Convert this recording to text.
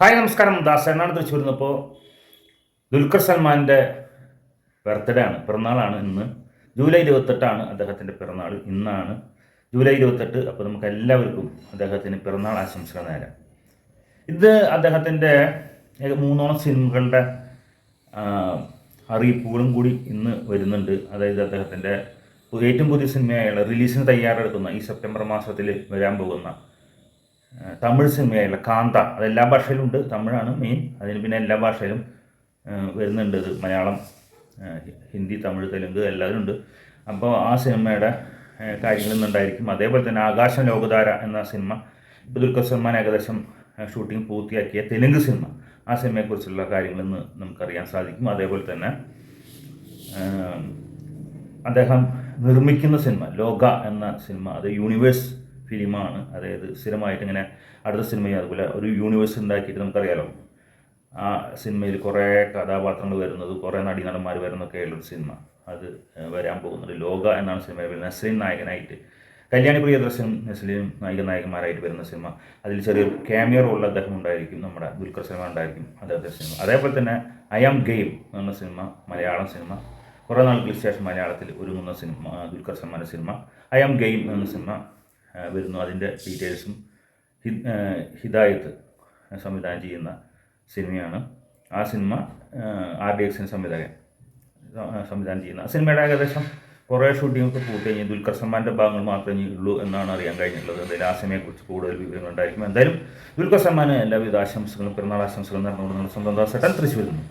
Hi നമസ്കാരം. ദാസ് എന്നാണ് തിരിച്ചു വരുന്നപ്പോൾ ദുൽഖർ സൽമാന്റെ ബർത്ത്ഡേ ആണ്. പിറന്നാളാണ് ഇന്ന്. ജൂലൈ ഇരുപത്തെട്ടാണ് അദ്ദേഹത്തിന്റെ പിറന്നാൾ. ഇന്നാണ് ജൂലൈ ഇരുപത്തെട്ട്. അപ്പോൾ നമുക്ക് എല്ലാവർക്കും അദ്ദേഹത്തിന് പിറന്നാൾ ആശംസകൾ നേരാം. ഇത് അദ്ദേഹത്തിന്റെ മൂന്നോളം സിനിമകളുടെ അറിയിപ്പുകളും കൂടി ഇന്ന് വരുന്നുണ്ട്. അതായത് അദ്ദേഹത്തിന്റെ ഏറ്റവും പുതിയ സിനിമയായുള്ള റിലീസിന് തയ്യാറെടുക്കുന്ന ഈ സെപ്റ്റംബർ മാസത്തിൽ വരാൻ പോകുന്ന തമിഴ് സിനിമയായുള്ള കാന്ത. അത് എല്ലാ ഭാഷയിലും ഉണ്ട് തമിഴാണ് മെയിൻ അതിന് പിന്നെ എല്ലാ ഭാഷയിലും വരുന്നുണ്ട് ഇത് മലയാളം ഹിന്ദി തമിഴ് തെലുങ്ക് എല്ലാവരും ഉണ്ട്. അപ്പോൾ ആ സിനിമയുടെ കാര്യങ്ങളിൽ നിന്നുണ്ടായിരിക്കും അതേപോലെ തന്നെ ആകാശം ലോകധാര എന്ന സിനിമ ഇപ്പോൾ ദുൽഖർ സൽമാൻ ഏകദേശം ഷൂട്ടിംഗ് പൂർത്തിയാക്കിയ തെലുങ്ക് സിനിമ. ആ സിനിമയെക്കുറിച്ചുള്ള കാര്യങ്ങൾ നിന്ന് നമുക്കറിയാൻ സാധിക്കും. അതേപോലെ തന്നെ അദ്ദേഹം നിർമ്മിക്കുന്ന സിനിമ ലോക എന്ന സിനിമ അത് യൂണിവേഴ്സ് ഫിലിമാണ്. അതായത് സ്ഥിരമായിട്ട് ഇങ്ങനെ അടുത്ത സിനിമയും അതുപോലെ ഒരു യൂണിവേഴ്സ് ഉണ്ടാക്കിയിട്ട് നമുക്കറിയാലോ. ആ സിനിമയിൽ കുറേ കഥാപാത്രങ്ങൾ വരുന്നത് കുറേ നടീനടന്മാർ വരുന്നൊക്കെ ഉള്ളൊരു സിനിമ. അത് വരാൻ പോകുന്നത് ലോക എന്നാണ് സിനിമ വരുന്നത് നായകനായിട്ട് കല്യാണി പ്രിയദർശൻ നസ്ലിനും നായിക നായകന്മാരായിട്ട് വരുന്ന സിനിമ. അതിൽ ചെറിയൊരു ക്യാമിയോ റോളിൽ അദ്ദേഹം ഉണ്ടായിരിക്കും. നമ്മുടെ ദുൽഖർ സിനിമ ഉണ്ടായിരിക്കും അദ്ദേഹത്തെ സിനിമ. അതേപോലെ തന്നെ ഐ ആം ഗെയിം എന്ന സിനിമ മലയാളം സിനിമ. കുറേ നാളുകൾക്ക് ശേഷം മലയാളത്തിൽ ഒരുങ്ങുന്ന സിനിമ ദുൽഖർ സൽമാന്റെ സിനിമ. ഐ ആം ഗെയിം എന്ന സിനിമ. വരുന്നു. അതിന്റെ ഡീറ്റെയിൽസും ഹിദായത്ത് സംവിധാനം ചെയ്യുന്ന സിനിമയാണ്. ആ സിനിമ ആർ ഡി എക്സിന് സംവിധായകൻ സംവിധാനം ചെയ്യുന്ന സിനിമയുടെ ഏകദേശം കുറേ ഷൂട്ടിങ്ങൊക്കെ പൂർത്തി കഴിഞ്ഞ് ദുൽഖർ സൽമാന്റെ ഭാഗങ്ങൾ മാത്രമേ ഉള്ളൂ എന്നാണ് അറിയാൻ കഴിഞ്ഞിട്ടുള്ളത്. എന്തായാലും ആ സിനിമയെക്കുറിച്ച് കൂടുതൽ വിവരങ്ങൾ ഉണ്ടായിരിക്കും എന്തായാലും ദുൽഖർ സൽമാന് എല്ലാവിധ ആശംസകളും പിറന്നാൾ ആശംസകളും നടന്നുകൊണ്ട് സ്വന്തം ദാസേട്ടൻ തൃശ്ശൂരിൽ നിന്ന്